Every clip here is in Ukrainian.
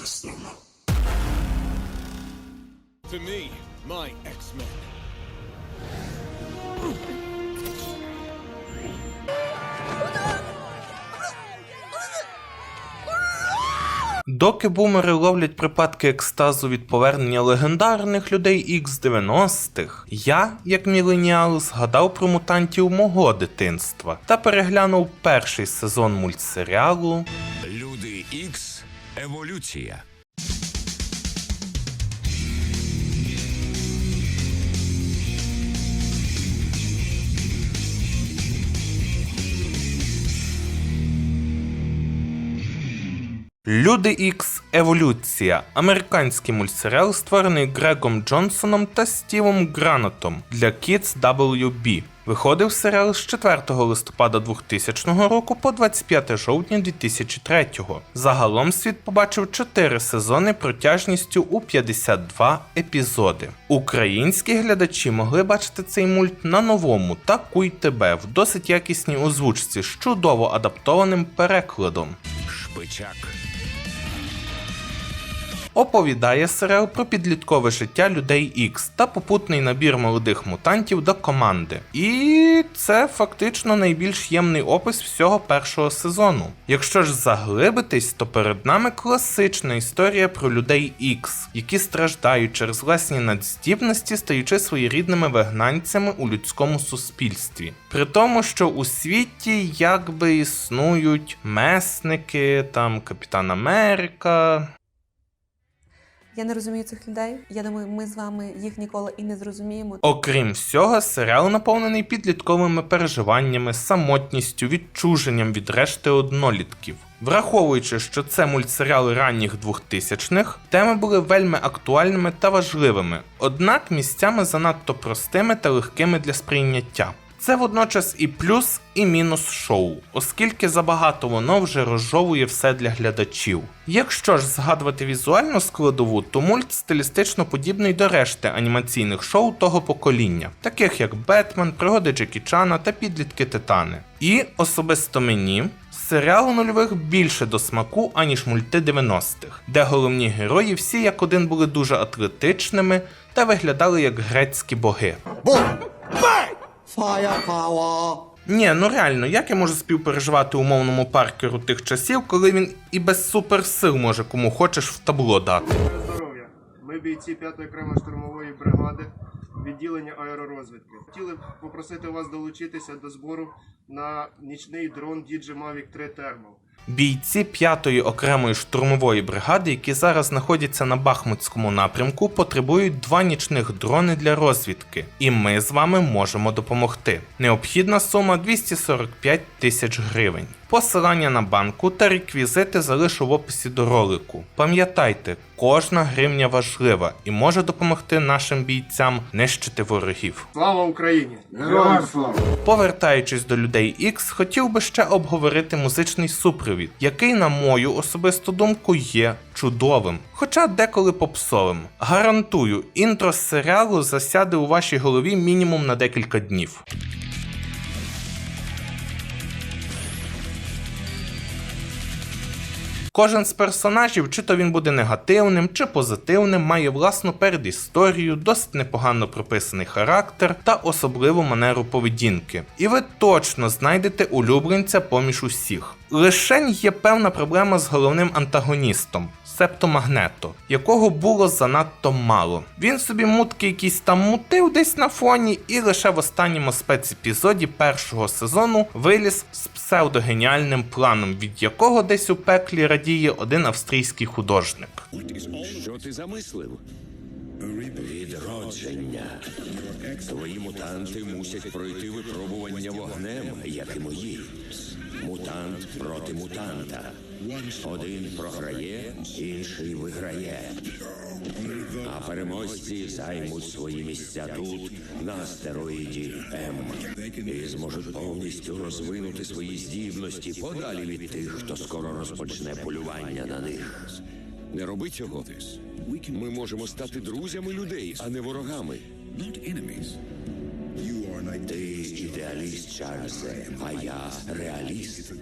system. To me, my X-Men. Доки бумери ловлять припадки екстазу від повернення легендарних людей X 90-х, я, як міленіал, згадав про мутантів мого дитинства та переглянув перший сезон мультсеріалу Еволюція. Люди Ікс Еволюція американський мультсеріал, створений Грегом Джонсоном та Стівом Гранатом для Kids WB. Виходив серіал з 4 листопада 2000 року по 25 жовтня 2003. Загалом світ побачив 4 сезони протяжністю у 52 епізоди. Українські глядачі могли бачити цей мульт на новому та тебе в досить якісній озвучці з чудово адаптованим перекладом. Шпичак. Оповідає серіал про підліткове життя людей X та попутний набір молодих мутантів до команди. І це фактично найбільш ємний опис всього першого сезону. Якщо ж заглибитись, то перед нами класична історія про людей X, які страждають через власні надздібності, стаючи своєрідними вигнанцями у людському суспільстві. При тому, що у світі якби існують месники, там Капітан Америка, Я не розумію цих людей. Я думаю, ми з вами їх ніколи і не зрозуміємо. Окрім всього, серіал наповнений підлітковими переживаннями, самотністю, відчуженням від решти однолітків. Враховуючи, що це мультсеріали ранніх 2000-х, теми були вельми актуальними та важливими, однак місцями занадто простими та легкими для сприйняття. Це водночас і плюс, і мінус шоу, оскільки забагато воно вже розжовує все для глядачів. Якщо ж згадувати візуальну складову, то мульт стилістично подібний до решти анімаційних шоу того покоління, таких як Бетмен, пригоди Джекі Чана та підлітки Титани. І особисто мені. Серіал нульових більше до смаку, аніж мульти 90-х, де головні герої всі як один були дуже атлетичними та виглядали як грецькі боги. Firepower. Ні, ну реально, як я можу співпереживати умовному паркеру тих часів, коли він і без суперсил може кому хочеш в табло дати. здоров'я. Ми бійці 5-ї окремої штурмової бригади відділення аеророзвідки. Хотіли б попросити вас долучитися до збору на нічний дрон DJI Mavic 3 Thermal. Бійці 5-ї окремої штурмової бригади, які зараз знаходяться на Бахмутському напрямку, потребують два нічних дрони для розвідки, і ми з вами можемо допомогти. Необхідна сума 245 тисяч гривень. Посилання на банку та реквізити залишу в описі до ролику. Пам'ятайте, кожна гривня важлива і може допомогти нашим бійцям нищити ворогів. Слава Україні! Героям слава. Повертаючись до людей X, хотів би ще обговорити музичний супровід, який, на мою особисту думку, є чудовим, хоча деколи попсовим. Гарантую, інтро з серіалу засяде у вашій голові мінімум на декілька днів. Кожен з персонажів, чи то він буде негативним, чи позитивним, має власну передісторію, досить непогано прописаний характер та особливу манеру поведінки. І ви точно знайдете улюбленця поміж усіх. Лишень є певна проблема з головним антагоністом. Септо Магнето, якого було занадто мало. Він собі мутки якісь там мутив десь на фоні, і лише в останньому спецепізоді першого сезону виліз з псевдогеніальним планом, від якого десь у пеклі радіє один австрійський художник. Що ти замислив? Відродження. Твої мутанти мусять пройти випробування вогнем, як і мої. Мутант проти мутанта. Один програє, інший виграє. А переможці займуть свої місця тут, на астероїді М. І зможуть повністю розвинути свої здібності подалі від тих, хто скоро розпочне полювання на них. Не роби цього. Ми можемо стати друзями людей, а не ворогами. Ти ідеаліст, Чарльзе, а я реаліст.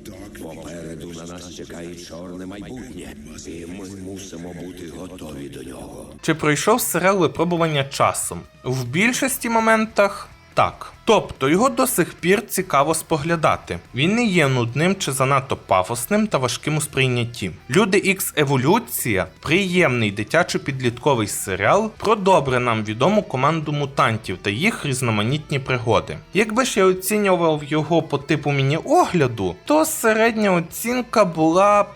Попереду на нас чекає чорне майбутнє, і ми мусимо бути готові до нього. Чи пройшов серіал випробування часом? В більшості моментах так. Тобто його до сих пір цікаво споглядати. Він не є нудним чи занадто пафосним та важким у сприйнятті. Люди Ікс Еволюція приємний дитячо-підлітковий серіал про добре нам відому команду мутантів та їх різноманітні пригоди. Якби ж я оцінював його по типу міні-огляду, то середня оцінка була б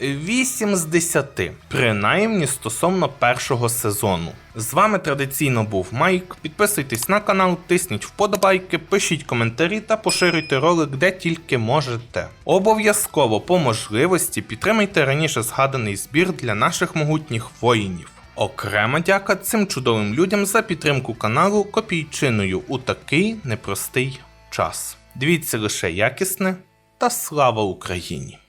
8 з 10, принаймні стосовно першого сезону. З вами традиційно був Майк. Підписуйтесь на канал, тисніть вподобайки, пишіть коментарі та поширюйте ролик де тільки можете. Обов'язково по можливості підтримайте раніше згаданий збір для наших могутніх воїнів. Окрема дяка цим чудовим людям за підтримку каналу копійчиною у такий непростий час. Дивіться лише якісне та слава Україні!